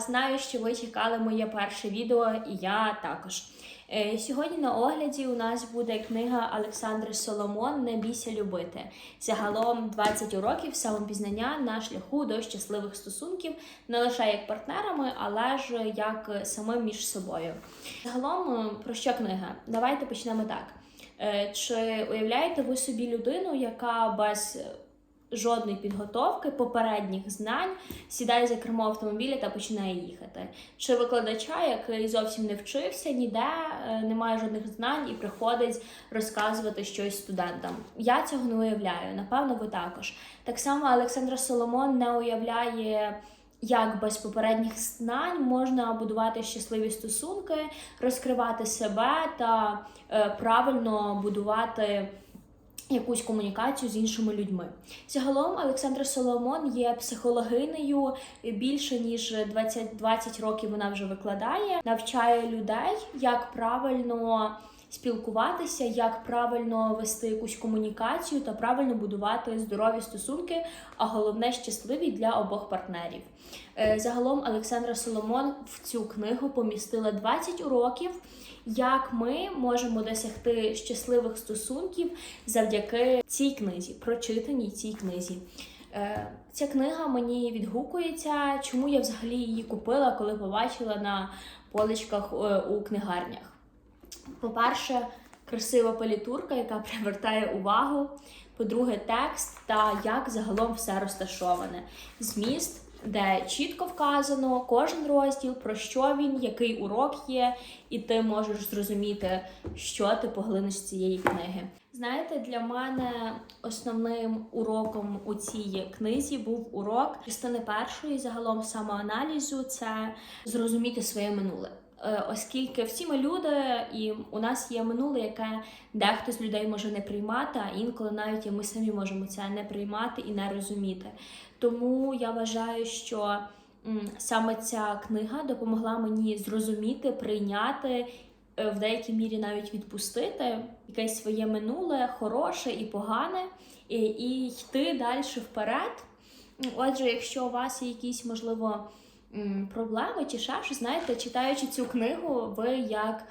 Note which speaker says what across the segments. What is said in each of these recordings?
Speaker 1: Знаю, що ви чекали моє перше відео, і я також. Е, Сьогодні на огляді у нас буде книга Олександри Соломон Не бійся любити. Загалом 20 уроків самопізнання на шляху до щасливих стосунків не лише як партнерами, але ж як самим між собою. Загалом е, про що книга? Давайте почнемо так. Е, Чи уявляєте ви собі людину, яка без жодної підготовки, попередніх знань сідає за кермо автомобіля та починає їхати? Чи викладача, який зовсім не вчився ніде, е, не має жодних знань і приходить розказувати щось студентам? Я цього не уявляю. Напевно, ви також. Так само Олександра Соломон не уявляє. Як без попередніх знань можна будувати щасливі стосунки, розкривати себе та е, правильно будувати якусь комунікацію з іншими людьми. Загалом Олександра Соломон є психологинею більше ніж 20, 20 років вона вже викладає, навчає людей, як правильно спілкуватися, як правильно вести якусь комунікацію та правильно будувати здорові стосунки, а головне щасливі для обох партнерів. Е, Загалом Олександра Соломон в цю книгу помістила 20 уроків, як ми можемо досягти щасливих стосунків завдяки цій книзі, прочитаній цій книзі. Е, Ця книга мені відгукується, чому я взагалі її купила, коли побачила на поличках е, у книгарнях. По-перше, красива палітурка, яка привертає увагу. По-друге, текст та як загалом все розташоване. Зміст, де чітко вказано кожен розділ, про що він, який урок є, і ти можеш зрозуміти, що ти поглинеш з цієї книги. Знаєте, для мене основним уроком у цій книзі був урок частини першої, загалом самоаналізу, це зрозуміти своє минуле. Е, Оскільки всі ми люди, і у нас є минуле, яке дехто з людей може не приймати, а інколи навіть і ми самі можемо це не приймати і не розуміти. Тому я вважаю, що саме ця книга допомогла мені зрозуміти, прийняти, е, в деякій мірі навіть відпустити якесь своє минуле, хороше і погане, і, і йти далі вперед. Отже, якщо у вас є якісь, можливо, проблеми чи ще щось, знаєте, читаючи цю книгу, ви як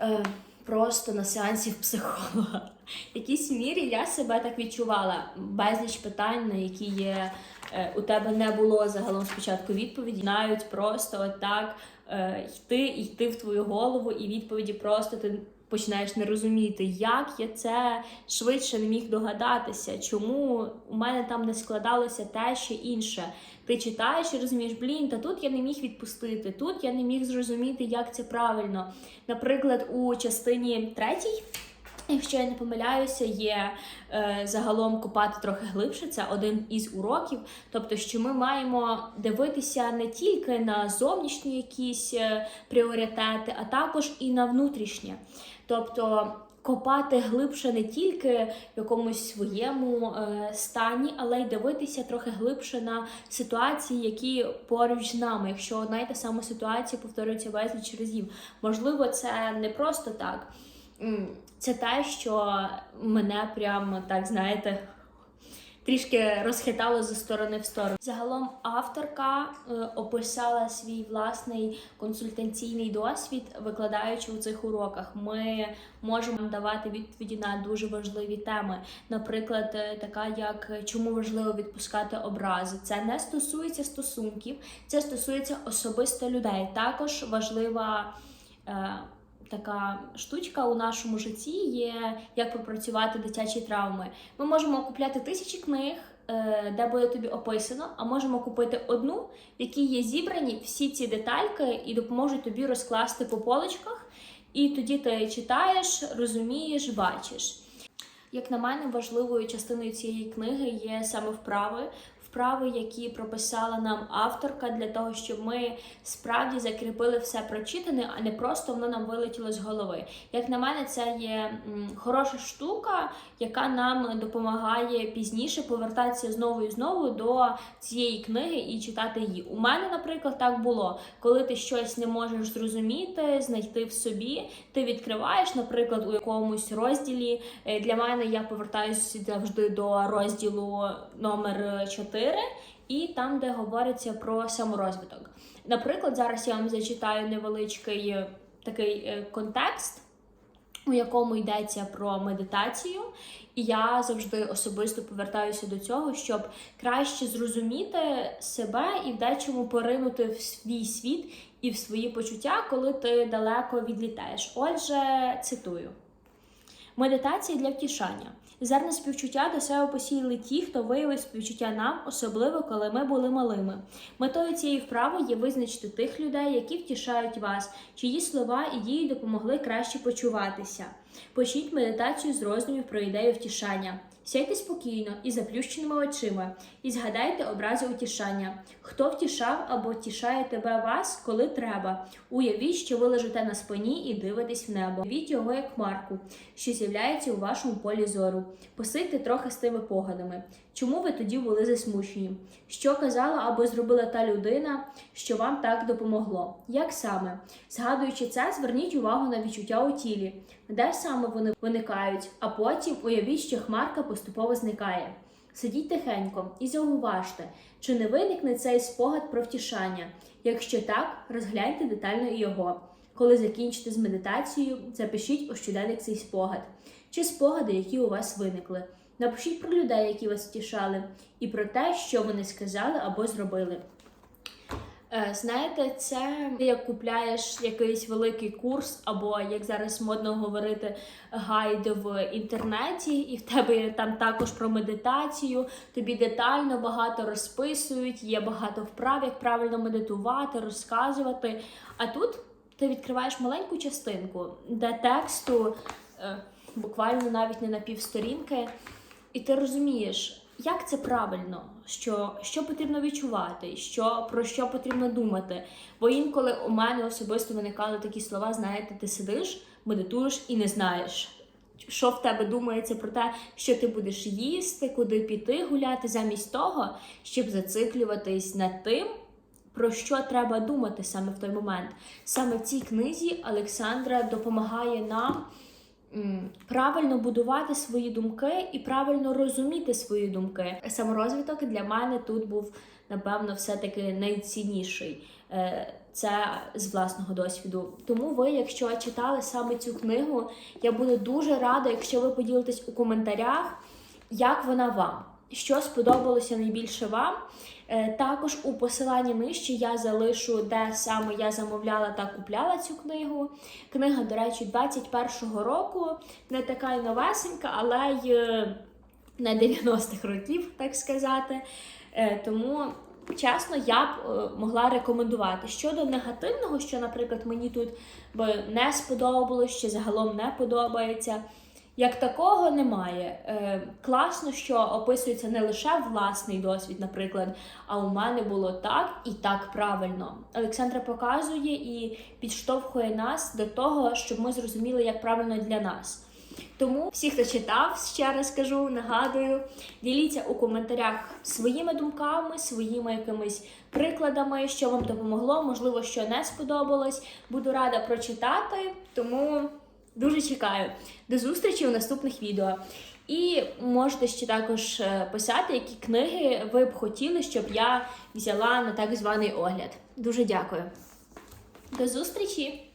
Speaker 1: е, просто на сеансі в психолога. В якійсь мірі я себе так відчувала. Безліч питань, на які є е, у тебе не було загалом спочатку відповіді, навіть просто отак е, йти йти в твою голову, і відповіді просто ти починаєш не розуміти, як я це швидше не міг догадатися, чому у мене там не складалося те ще інше. Ти читаєш і розумієш, блін, та тут я не міг відпустити, тут я не міг зрозуміти, як це правильно. Наприклад, у частині третій. Якщо я не помиляюся, є е, загалом копати трохи глибше. Це один із уроків. Тобто, що ми маємо дивитися не тільки на зовнішні якісь е, пріоритети, а також і на внутрішнє. Тобто копати глибше не тільки в якомусь своєму е, стані, але й дивитися трохи глибше на ситуації, які поруч з нами. Якщо одна й та сама ситуація повторюється безліч разів, можливо, це не просто так. Це те, що мене прям так знаєте. Трішки розхитало зі сторони в сторону. Загалом авторка е, описала свій власний консультаційний досвід, викладаючи у цих уроках. Ми можемо давати відповіді на дуже важливі теми. Наприклад, е, така як е, чому важливо відпускати образи. Це не стосується стосунків, це стосується особисто людей. Також важлива. Така штучка у нашому житті є, як пропрацювати дитячі травми. Ми можемо купляти тисячі книг, е, де буде тобі описано, а можемо купити одну, в якій є зібрані всі ці детальки і допоможуть тобі розкласти по полочках. І тоді ти читаєш, розумієш, бачиш. Як на мене, важливою частиною цієї книги є саме вправи. Вправи, які прописала нам авторка, для того, щоб ми справді закріпили все прочитане, а не просто воно нам вилетіло з голови. Як на мене, це є хороша штука, яка нам допомагає пізніше повертатися знову і знову до цієї книги і читати її. У мене, наприклад, так було. Коли ти щось не можеш зрозуміти, знайти в собі, ти відкриваєш, наприклад, у якомусь розділі. Е, Для мене я повертаюся завжди до розділу номер 4 і там, де говориться про саморозвиток. Наприклад, зараз я вам зачитаю невеличкий е, такий е, контекст, у якому йдеться про медитацію. І я завжди особисто повертаюся до цього, щоб краще зрозуміти себе і в дечому поринути в свій світ і в свої почуття, коли ти далеко відлітаєш. Отже, цитую. Медитація для втішання. Зерна співчуття до себе посіяли ті, хто виявив співчуття нам, особливо коли ми були малими. Метою цієї вправи є визначити тих людей, які втішають вас, чиї слова і дії допомогли краще почуватися. Почніть медитацію з роздумів про ідею втішання. Сядьте спокійно і заплющеними очима, і згадайте образи утішання. Хто втішав або втішає тебе вас, коли треба. Уявіть, що ви лежите на спині і дивитесь в небо. Уявіть його як марку, що з'являється у вашому полі зору. Посидьте трохи з тими погадами. Чому ви тоді були засмучені? Що казала або зробила та людина, що вам так допомогло? Як саме? Згадуючи це, зверніть увагу на відчуття у тілі, де саме вони виникають, а потім уявіть, що хмарка поступово зникає. Сидіть тихенько і зауважте, чи не виникне цей спогад про втішання. Якщо так, розгляньте детально його. Коли закінчите з медитацією, запишіть у щоденник цей спогад чи спогади, які у вас виникли. Напишіть про людей, які вас втішали, і про те, що вони сказали або зробили. Е, Знаєте, це як купляєш якийсь великий курс, або як зараз модно говорити, гайд в інтернеті, і в тебе там також про медитацію. Тобі детально багато розписують, є багато вправ, як правильно медитувати, розказувати. А тут ти відкриваєш маленьку частинку, де тексту е, буквально навіть не на півсторінки, і ти розумієш. Як це правильно? Що, що потрібно відчувати, що, про що потрібно думати? Бо інколи у мене особисто виникали такі слова: знаєте, ти сидиш, медитуєш і не знаєш, що в тебе думається про те, що ти будеш їсти, куди піти гуляти, замість того, щоб зациклюватись над тим, про що треба думати саме в той момент. Саме в цій книзі Олександра допомагає нам правильно будувати свої думки і правильно розуміти свої думки. Саморозвиток для мене тут був, напевно, все-таки найцінніший. Е, Це з власного досвіду. Тому ви, якщо читали саме цю книгу, я буду дуже рада, якщо ви поділитесь у коментарях, як вона вам, що сподобалося найбільше вам. Е, Також у посиланні нижче я залишу, де саме я замовляла та купляла цю книгу. Книга, до речі, 21-го року, не така й новесенька, але й не 90-х років, так сказати. Е, Тому, чесно, я б е, могла рекомендувати. Щодо негативного, що, наприклад, мені тут би не сподобалось, чи загалом не подобається. Як такого немає. Е, класно, що описується не лише власний досвід, наприклад, а у мене було так і так правильно. Олександра показує і підштовхує нас до того, щоб ми зрозуміли, як правильно для нас. Тому всі, хто читав, ще раз кажу, нагадую, діліться у коментарях своїми думками, своїми якимись прикладами, що вам допомогло, можливо, що не сподобалось. Буду рада прочитати, тому дуже чекаю. До зустрічі у наступних відео. І можете ще також е, писати, які книги ви б хотіли, щоб я взяла на так званий огляд. Дуже дякую. До зустрічі!